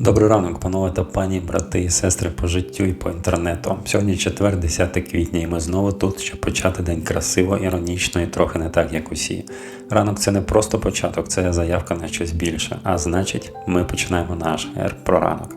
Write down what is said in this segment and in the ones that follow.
Добрий ранок, панове та пані, брати і сестри по життю і по інтернету. Сьогодні четвер, 10 квітня, і ми знову тут, щоб почати день красиво, іронічно і трохи не так, як усі. Ранок це не просто початок, це заявка на щось більше. А значить, ми починаємо наш ер про ранок.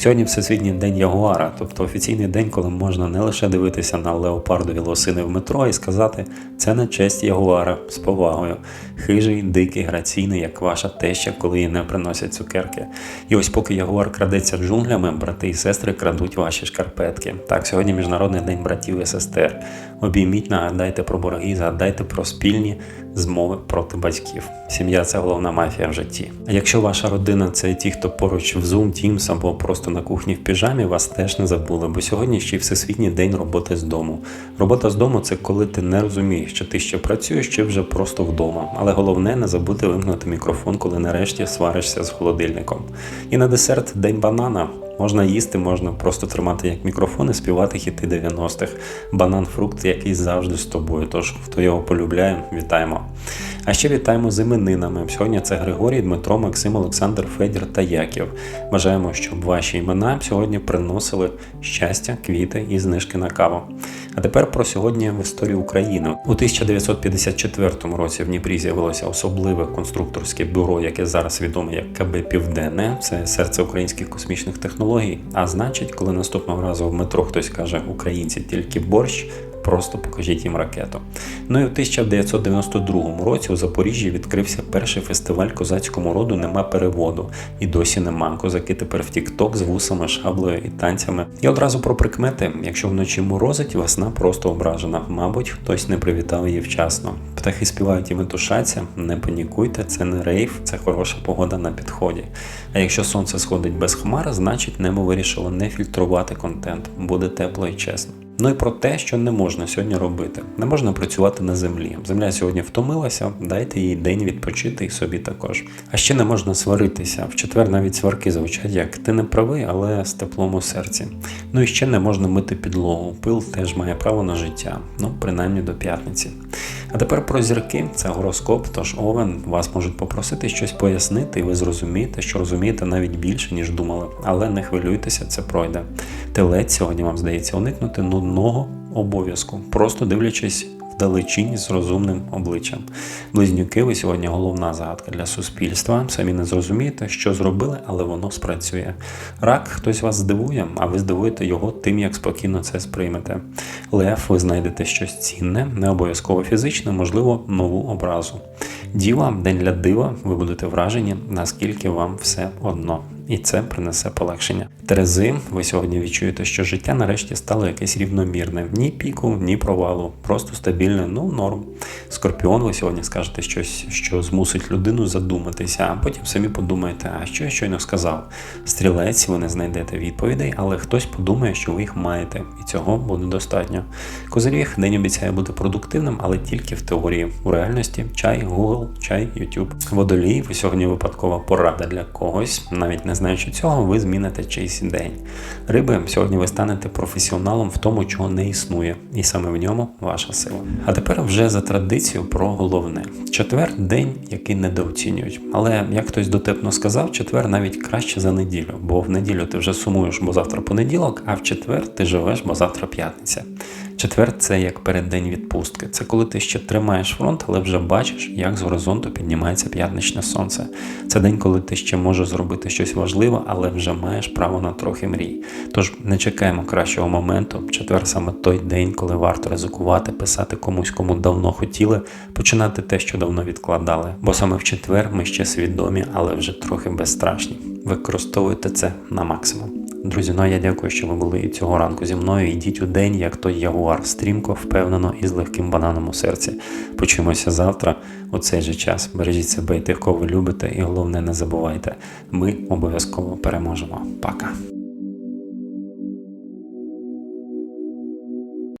Сьогодні Всесвітній день Ягуара, тобто офіційний день, коли можна не лише дивитися на леопардові лосини в метро і сказати, це на честь Ягуара з повагою. Хижий, дикий, граційний, як ваша теща, коли їй не приносять цукерки. І ось поки Ягуар крадеться джунглями, брати і сестри крадуть ваші шкарпетки. Так, сьогодні Міжнародний день братів і сестер. Обійміть, нагадайте про борги, згадайте про спільні змови проти батьків. Сім'я це головна мафія в житті. А якщо ваша родина це ті, хто поруч в Zoom, Teams або просто на кухні в піжамі, вас теж не забули, бо сьогодні ще й всесвітній день роботи з дому. Робота з дому це коли ти не розумієш, чи ти ще працюєш, чи вже просто вдома. Але головне не забути вимкнути мікрофон, коли нарешті сваришся з холодильником. І на десерт день банана. Можна їсти, можна просто тримати як мікрофон і співати хіти 90-х. Банан фрукт, який завжди з тобою. Тож, хто його полюбляє, вітаємо. А ще вітаємо з іменинами. Сьогодні це Григорій, Дмитро, Максим, Олександр, Федір та Яків. Бажаємо, щоб ваші імена сьогодні приносили щастя, квіти і знижки на каву. А тепер про сьогодні в історії України. У 1954 році в Дніпрі з'явилося особливе конструкторське бюро, яке зараз відоме як КБ Південне. Це серце українських космічних технологій. А значить, коли наступного разу в метро хтось каже українці тільки борщ. Просто покажіть їм ракету. Ну і в 1992 році у Запоріжжі відкрився перший фестиваль козацькому роду Нема переводу. І досі нема. Козаки тепер в Тік-Ток з вусами, шаблею і танцями. І одразу про прикмети: якщо вночі морозить, весна просто ображена. Мабуть, хтось не привітав її вчасно. Птахи співають і метушаться, не панікуйте, це не рейф, це хороша погода на підході. А якщо сонце сходить без хмар, значить небо вирішило не фільтрувати контент, буде тепло і чесно. Ну і про те, що не можна сьогодні робити. Не можна працювати на землі. Земля сьогодні втомилася, дайте їй день відпочити і собі також. А ще не можна сваритися. В четвер навіть сварки звучать як ти не правий, але з теплом у серці. Ну і ще не можна мити підлогу. Пил теж має право на життя, ну принаймні до п'ятниці. А тепер про зірки це гороскоп. Тож овен вас можуть попросити щось пояснити, і ви зрозумієте, що розумієте навіть більше, ніж думали. Але не хвилюйтеся, це пройде. Телець сьогодні вам здається уникнути нудного обов'язку, просто дивлячись вдалечінь з розумним обличчям. Близнюки, ви сьогодні головна загадка для суспільства. Самі не зрозумієте, що зробили, але воно спрацює. Рак, хтось вас здивує, а ви здивуєте його тим, як спокійно це сприймете. Лев, ви знайдете щось цінне, не обов'язково фізичне, можливо, нову образу. Діва, день для дива, ви будете вражені, наскільки вам все одно. І це принесе полегшення. Терези, ви сьогодні відчуєте, що життя нарешті стало якесь рівномірне. Ні піку, ні провалу, просто стабільне, ну норм. Скорпіон, ви сьогодні скажете щось, що змусить людину задуматися, а потім самі подумаєте, а що я щойно сказав. Стрілець, ви не знайдете відповідей, але хтось подумає, що ви їх маєте, і цього буде достатньо. Козиріг день обіцяє бути продуктивним, але тільки в теорії. У реальності чай, Google, чай, YouTube. Водолій, ви сьогодні випадкова порада для когось, навіть не знаючи цього, ви зміните чийсь день. Риби, сьогодні ви станете професіоналом в тому, чого не існує, і саме в ньому ваша сила. А тепер вже за традицію про головне. Четвер день, який недооцінюють. Але як хтось дотепно сказав, четвер навіть краще за неділю, бо в неділю ти вже сумуєш, бо завтра понеділок, а в четвер ти живеш, бо завтра п'ятниця. Четвер це як переддень відпустки. Це коли ти ще тримаєш фронт, але вже бачиш, як з горизонту піднімається п'ятничне сонце. Це день, коли ти ще можеш зробити щось важливе, але вже маєш право на трохи мрій. Тож не чекаємо кращого моменту. Четвер саме той день, коли варто ризикувати, писати комусь, кому давно хотіли, починати те, що давно відкладали. Бо саме в четвер ми ще свідомі, але вже трохи безстрашні. Використовуйте це на максимум. Друзі, ну я дякую, що ви були і цього ранку зі мною. Йдіть у день, як той ягуар, стрімко, впевнено і з легким бананом у серці. Почуємося завтра у цей же час. Бережіть себе і тих, кого ви любите, і головне, не забувайте, ми обов'язково переможемо. Пока.